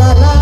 สนา